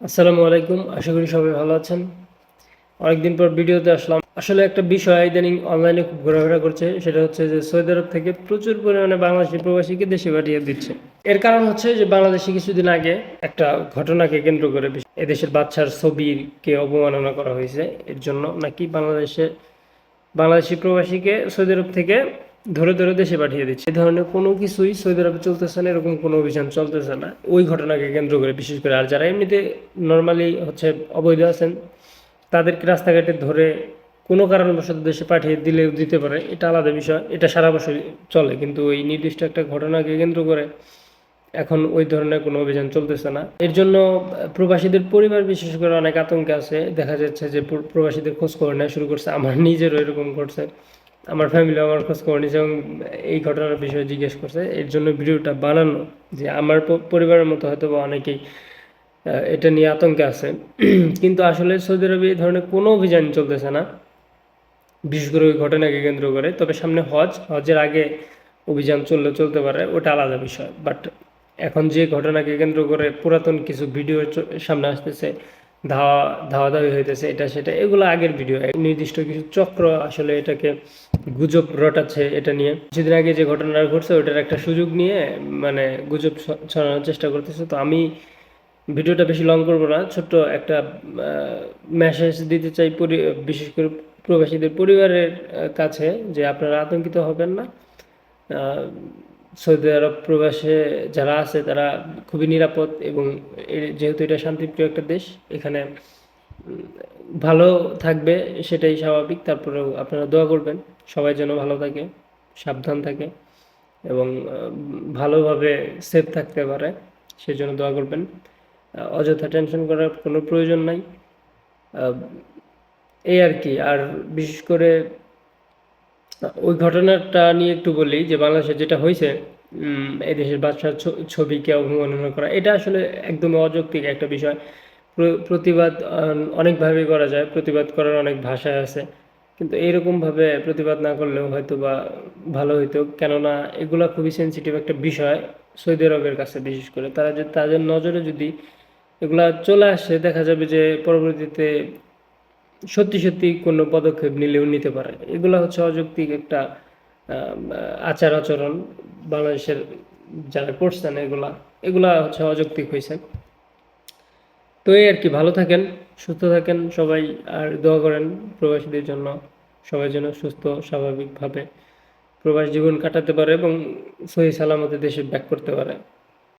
আসসালামু আলাইকুম, আশা করি সবাই ভালো আছেন। অনেকদিন পর ভিডিওতে আসলাম। আসলে একটা বিষয় ইদানিং অনলাইনে খুব ঘোরাফেরা করছে, সেটা হচ্ছে যে সৌদি আরব থেকে প্রচুর পরিমাণে বাংলাদেশি প্রবাসীকে দেশে পাঠিয়ে দিচ্ছে। এর কারণ হচ্ছে যে বাংলাদেশে কিছুদিন আগে একটা ঘটনাকে কেন্দ্র করে এদেশের বাচ্চার ছবিকে অবমাননা করা হয়েছে। এর জন্য নাকি বাংলাদেশে, বাংলাদেশি প্রবাসীকে সৌদি আরব থেকে ধরে ধরে দেশে পাঠিয়ে দিচ্ছে। এই ধরনের কোনো কিছুই সৌদি আরবে চলতেছে না, এরকম কোনো অভিযান চলতেছে না। ওই ঘটনাকে কেন্দ্র করে বিশেষ করে, আর যারা এমনিতে নর্মালি হচ্ছে অবৈধ আছেন, তাদেরকে রাস্তাঘাটে ধরে কোনো কারণবশত দেশে পাঠিয়ে দিলেও দিতে পারে, এটা আলাদা বিষয়, এটা সারা বছর চলে। কিন্তু ওই নির্দিষ্ট একটা ঘটনাকে কেন্দ্র করে এখন ওই ধরনের কোনো অভিযান চলতেছে না। এর জন্য প্রবাসীদের পরিবার, বিশেষ করে অনেক আতঙ্কে আছে। দেখা যাচ্ছে যে প্রবাসীদের খোঁজ খবর নেওয়া শুরু করছে, আমার নিজেরও এরকম ঘটছে। আমার ফ্যামিলি আমার খোঁজ খবর নিয়েছে এবং এই ঘটনার বিষয়ে জিজ্ঞেস করছে। এর জন্য ভিডিওটা বানানো যে আমার পরিবারের মতো হয়তো বা অনেকেই এটা নিয়ে আতঙ্কে আছে। কিন্তু আসলে সৌদি আরবে এই ধরনের কোনো অভিযান চলতেছে না। বিশেষ করে ওই ঘটনাকে কেন্দ্র করে। তবে সামনে হজ, হজের আগে অভিযান চললে চলতে পারে, ওটা আলাদা বিষয়। বাট এখন যে ঘটনাকে কেন্দ্র করে পুরাতন কিছু ভিডিও সামনে আসতেছে ধাওয়া ধাওয়া ধাওয়ি হইতেছে, এটা সেটা, এগুলো আগের ভিডিও নির্দিষ্ট কিছু চক্র আসলে এটাকে গুজব রটাচ্ছে এটা নিয়ে। কিছুদিন আগে যে ঘটনাটা ঘটছে ওটার একটা সুযোগ নিয়ে মানে গুজব ছড়ানোর চেষ্টা করতেছে। তো আমি ভিডিওটা বেশি লং করব না, ছোট্ট একটা মেসেজ দিতে চাই বিশেষ করে প্রবাসীদের পরিবারের কাছে যে আপনারা আতঙ্কিত হবেন না। সৌদি আরব প্রবাসে যারা আছে তারা খুবই নিরাপদ এবং যেহেতু এটা শান্তিপ্রিয় একটা দেশ, এখানে ভালো থাকবে সেটাই স্বাভাবিক। তারপরেও আপনারা দোয়া করবেন, সবাই যেন ভালো থাকে, সাবধান থাকে এবং ভালোভাবে সেফ থাকতে পারে, সেজন্য দোয়া করবেন। অযথা টেনশন করার কোনো প্রয়োজন নাই। এই আর কি, আর বিশেষ করে ওই ঘটনাটা নিয়ে একটু বলি যে বাংলাদেশে যেটা হয়েছে উম, এই দেশের বাচ্চার ছ- ছবিকে অবমাননা করা। এটা আসলে একদমই অযৌক্তিক একটা বিষয়। প্রতিবাদ অনেকভাবে করা যায় প্রতিবাদ করার অনেক ভাষায় আছে। কিন্তু এইরকমভাবে প্রতিবাদ না করলেও হয়তো বা ভালো হইতো। কেননা এগুলা খুবই সেনসিটিভ একটা বিষয় সৌদি আরবের কাছে বিশেষ করে। তারা যে তাদের নজরে যদি এগুলা চলে আসে দেখা যাবে যে পরবর্তীতে সত্যি সত্যি কোনো পদক্ষেপ নিলেও নিতে পারে। এগুলো হচ্ছে অযৌক্তিক একটা আচার আচরণ, বাংলাদেশের যারা করছেন এগুলা এগুলা হচ্ছে অযৌক্তিক হয়েছে তো এই আর কি, ভালো থাকেন, সুস্থ থাকেন সবাই, আর দোয়া করেন প্রবাসীদের জন্য, সবাই যেন সুস্থ, স্বাভাবিকভাবে প্রবাস জীবন কাটাতে পারে এবং সহি সালামতে দেশে ব্যাক করতে পারে।